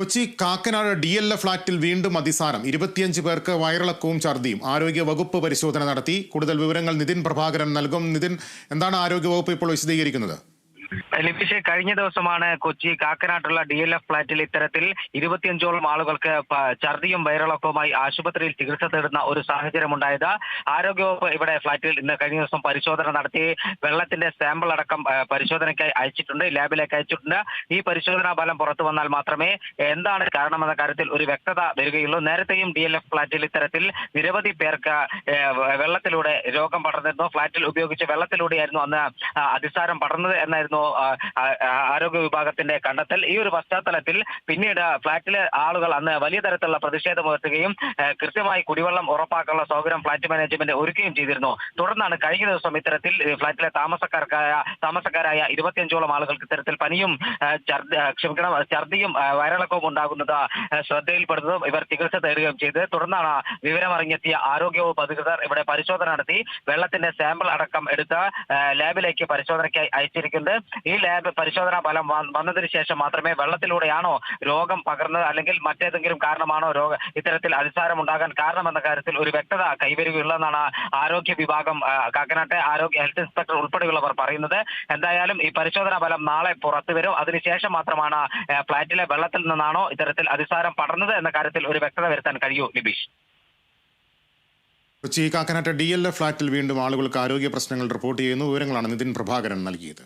Kochi Kakkanad D L A ഫ്ളാറ്റിൽ വീണ്ടും അതിസാരം. ഇരുപത്തിയഞ്ച് പേർക്ക് വയറിളക്കവും ഛർദിയും. ആരോഗ്യ വകുപ്പ് പരിശോധന നടത്തി. കൂടുതൽ വിവരങ്ങൾ നിതിൻ പ്രഭാകരൻ നൽകും. നിതിൻ എന്താണ് ആരോഗ്യ വകുപ്പ് ഇപ്പോൾ വിശദീകരിക്കുന്നത്? ലിപിഷെ കഴിഞ്ഞ ദിവസമാണ് കൊച്ചി കാക്കനാട്ടുള്ള ഡി എൽ എഫ് ഫ്ളാറ്റിൽ ഇത്തരത്തിൽ ഇരുപത്തിയഞ്ചോളം ആളുകൾക്ക് ഛർദിയും വയറിളക്കവുമായി ആശുപത്രിയിൽ ചികിത്സ തേടുന്ന ഒരു സാഹചര്യം ഉണ്ടായത് ആരോഗ്യവകുപ്പ് ഇവിടെ ഫ്ളാറ്റിൽ ഇന്ന് കഴിഞ്ഞ ദിവസം പരിശോധന നടത്തി വെള്ളത്തിന്റെ സാമ്പിൾ അടക്കം പരിശോധനയ്ക്കായി അയച്ചിട്ടുണ്ട് ലാബിലേക്ക് അയച്ചിട്ടുണ്ട്. ഈ പരിശോധനാ ഫലം പുറത്തു വന്നാൽ മാത്രമേ എന്താണ് കാരണമെന്ന കാര്യത്തിൽ ഒരു വ്യക്തത വരികയുള്ളൂ. നേരത്തെയും ഡി എൽ എഫ് ഫ്ളാറ്റിൽ ഇത്തരത്തിൽ നിരവധി പേർക്ക് വെള്ളത്തിലൂടെ രോഗം പടർന്നിരുന്നു. ഫ്ളാറ്റിൽ ഉപയോഗിച്ച വെള്ളത്തിലൂടെയായിരുന്നു അന്ന് അതിസാരം പടർന്നത് എന്നായിരുന്നു ആരോഗ്യ വിഭാഗത്തിന്റെ കണ്ടെത്തൽ. ഈ ഒരു പശ്ചാത്തലത്തിൽ പിന്നീട് ഫ്ളാറ്റിലെ ആളുകൾ അന്ന് വലിയ തരത്തിലുള്ള പ്രതിഷേധമുയർത്തുകയും കൃത്യമായി കുടിവെള്ളം ഉറപ്പാക്കാനുള്ള സൗകര്യം ഫ്ളാറ്റ് മാനേജ്മെന്റ് ഒരുക്കുകയും ചെയ്തിരുന്നു. തുടർന്നാണ് കഴിഞ്ഞ ദിവസം ഇത്തരത്തിൽ ഫ്ളാറ്റിലെ താമസക്കാർക്കായ താമസക്കാരായ ഇരുപത്തിയഞ്ചോളം ആളുകൾക്ക് ഇത്തരത്തിൽ പനിയും ക്ഷമിക്കണം ഛർദിയും വയറിളക്കവും ഉണ്ടാകുന്നത് ശ്രദ്ധയിൽപ്പെടുന്നതും ഇവർ ചികിത്സ തേടുകയും ചെയ്ത് തുടർന്നാണ് വിവരമറിഞ്ഞെത്തിയ ആരോഗ്യവകുപ്പ് അധികൃതർ ഇവിടെ പരിശോധന നടത്തി വെള്ളത്തിന്റെ സാമ്പിൾ അടക്കം എടുത്ത് ലാബിലേക്ക് പരിശോധനയ്ക്കായി അയച്ചിരിക്കുന്നത്. ഈ ലാബ് പരിശോധനാ ഫലം വന്നതിന് ശേഷം മാത്രമേ വെള്ളത്തിലൂടെയാണോ രോഗം പകർന്നത്? അല്ലെങ്കിൽ മറ്റേതെങ്കിലും കാരണമാണോ രോഗ ഇത്തരത്തിൽ അതിസാരം ഉണ്ടാകാൻ കാരണമെന്ന കാര്യത്തിൽ ഒരു വ്യക്തത കൈവരികയുള്ളതെന്നാണ് ആരോഗ്യ വിഭാഗം കാക്കനാട്ടെ ആരോഗ്യ ഹെൽത്ത് ഇൻസ്പെക്ടർ ഉൾപ്പെടെയുള്ളവർ പറയുന്നത്. എന്തായാലും ഈ പരിശോധനാ ഫലം നാളെ പുറത്തു വരും. അതിനുശേഷം മാത്രമാണ് ഫ്ളാറ്റിലെ വെള്ളത്തിൽ നിന്നാണോ ഇത്തരത്തിൽ അതിസാരം പടർന്നത് എന്ന കാര്യത്തിൽ ഒരു വ്യക്തത വരുത്താൻ കഴിയൂ ലിബീഷ് കൊച്ചി കാക്കനാട്ടെ ഡി എൽ എ ഫ്ളാറ്റിൽ വീണ്ടും ആളുകൾക്ക് ആരോഗ്യ പ്രശ്നങ്ങൾ റിപ്പോർട്ട് ചെയ്യുന്നു. വിവരങ്ങളാണ് നിതിൻ പ്രഭാകരൻ നൽകിയത്.